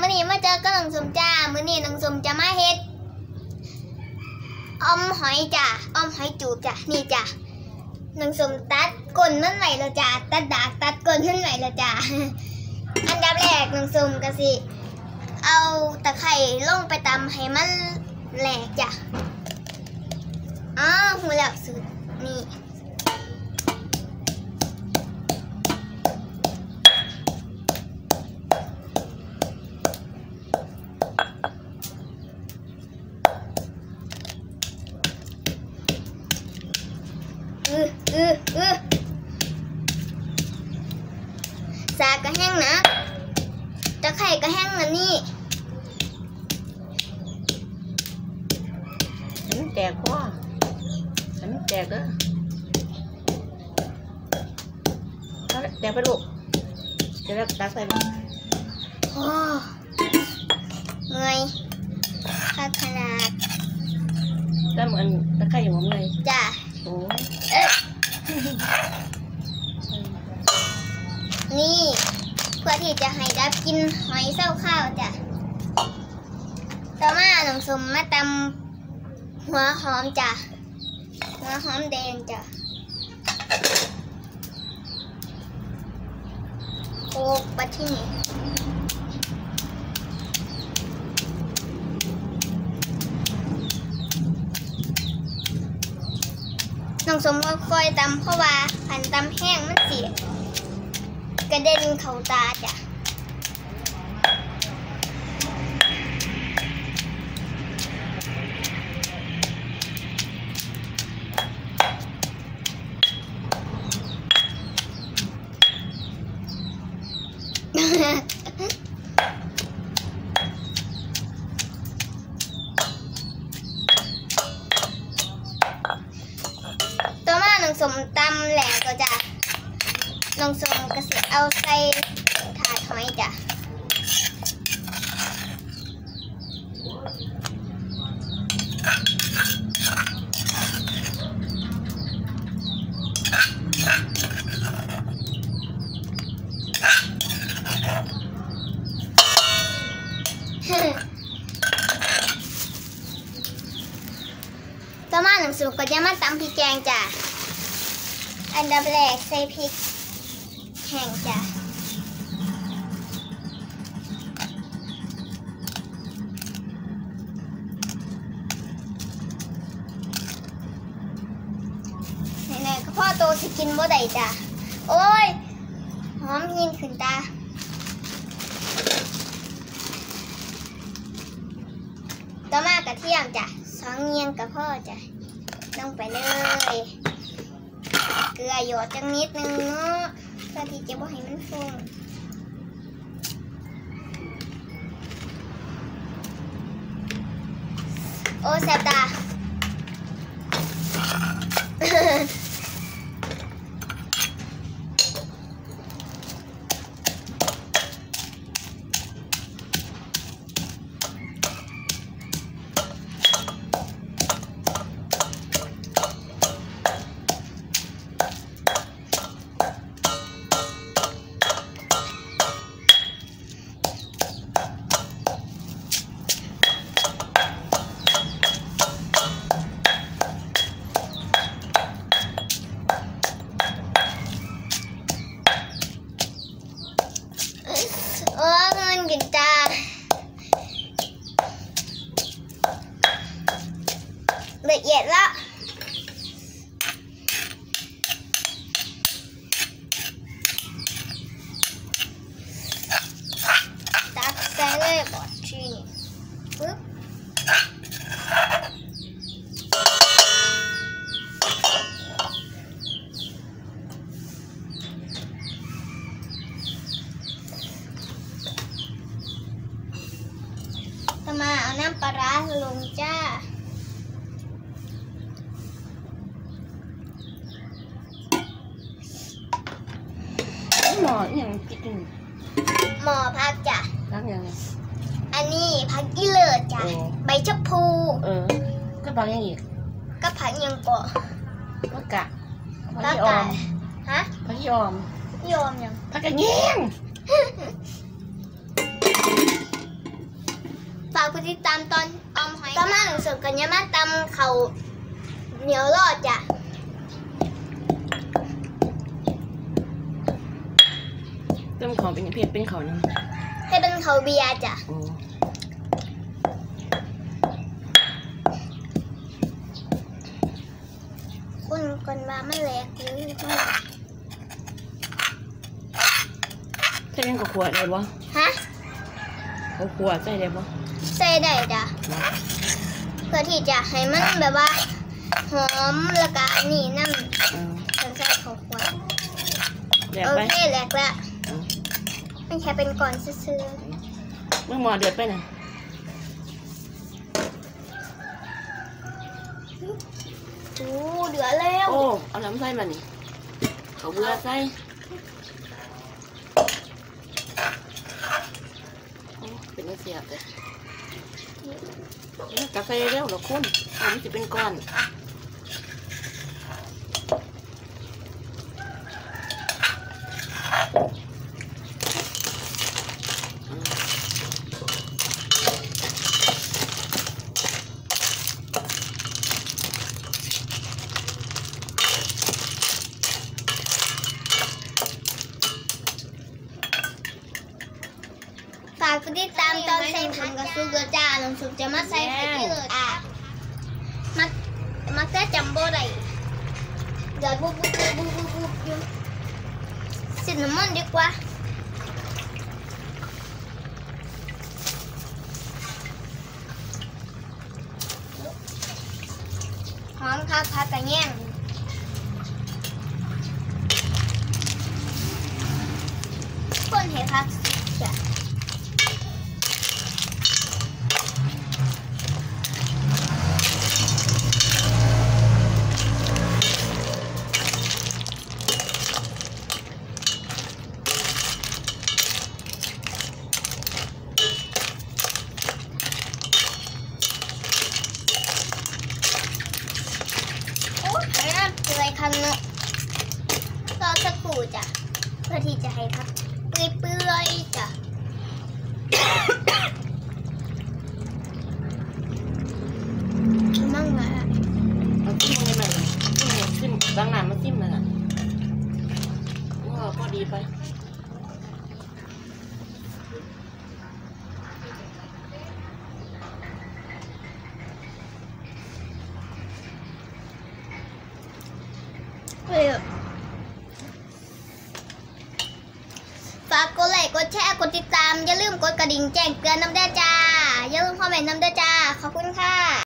มื้อนี้มาเจอกับน้องสมจ้ามื้อนี้น้องสมจะมาเฮ็ดอมหอยจ้ะอมหอยจูบจ้ะนี่จ้ะน้องสมตัดก้นมันไหวแล้วจ้ะตัดดากตัดก้นมันไหวแล้วจ้ะอันดับแรกน้องสมก็สิ เอาตะไคร่ลงไปตำให้มันแหลกจ้ะอ้าวหูแล้วสุดนี่ อืออืออือสากก็แห้งนะตะไคร่ก็แห้งนะนี่ฉันแตกพ่อฉันแตกเด้อเอาละแตกไปลูกเดี๋ยวเราตักใส่ลูกโอ้เงยค่าขนาดก็เหมือนตะไคร้อยู่ผมเลยจ้ะโอ้ยเอ๊ะ นี่ เพื่อที่จะให้ดับกินหอยเศร้าข้าวจ้ะ ต่อมาหนองสมมาตำหัวหอมจ้ะ หัวหอมแดงจ้ะโคกปะที่นี่ น้องสมก็คอยตำเพราะว่าผันตำแห้งมันเสียกระเด็นเข่าตาจ้ะำแหลกก็จะน้องสมก็สิเอาใส่ถาดหอยจ้ะต่อมาหนังสือก็จะมาตำพริกแกงจ้ะ อันดับแรกใส่พริกแห้งจ้ะไหนๆก็พ่อโตสิกินบ่ได้จ้ะ โอ้ย หอมยินขึ้นตาต่อมากระเทียมจ้ะสองเงียงกับพ่อจ้ะลงไปเลย ลือหยดจังนิดนึงเนาะเพื่อที่จะบ่ให้มันฟุ้งโอ้แสบตา ละเอียดละตักใส่เเลิศจ้ะโอ้ใบชะพูเออก็บางอย่างอีกก็ผักยังเกาะพักกะพักแล้วยี่อก็อมฮะพักยี่ออมยอมยังพักกะเงี้ยงากผู้ติดตามตอนออมหอยตอนมาหนังสือกันยามาตำเขาเหนียวรอดจ้ะเติมของเป็นเพียเป็นเขายังให้เป็นเขาเบียร์จ้ะ ว่ามันแหลกหรือไม่ถ้าเป็นกับขวดได้บ่ฮะเขาขวดใส่ได้บ่ใส่ได้จ้ะเพื่อที่จะให้มันแบบว่าหอมแล้วก็อันนี่น้ำเออใส่ใส่ของขวดแดกโอไปเคแหลกละเออมันแค่เป็นก่อนซื่อเมื่อหมอเดือดไปน่ะๆโอ้ือแล้วโอ้เอาน้ำใส่มานี่เขาเบื่อใส่โอ้เป็นเสียบเลยเนี่ยกาแฟเร็วเหรอคุณมันจะเป็นก้อน ฝากกดติดตามตอนใส่ผงกับซุป เกลือจ้าน้ำซุปจะมาใส่ไข่ที่เลยอะมักมักจะจำบ่ได้เดือดบุ๊บบุ๊บบุ๊บบุ๊บบุ๊บอยู่สินน้ำมันดีกว่า หอมคักพักกระแยงคนเห็นพักจ้ะโอ้ย น้ำเปื่อยคันเนอะรอสักครู่จ้ะเพื่อที่จะให้พักเปื่อยๆจ้ะมั่งอะเอาจิ้มได้ไหมจิ้มจิ้มบางน้ำมาซิมเลยอะว่าพอดีไป ฝากกดไลค์กดแชร์กดติดตาม อย่าลืมกดกระดิ่งแจ้งเตือนน้ำเด้อจ้า อย่าลืมคอมเมนต์น้ำเด้อจ้า ขอบคุณค่ะ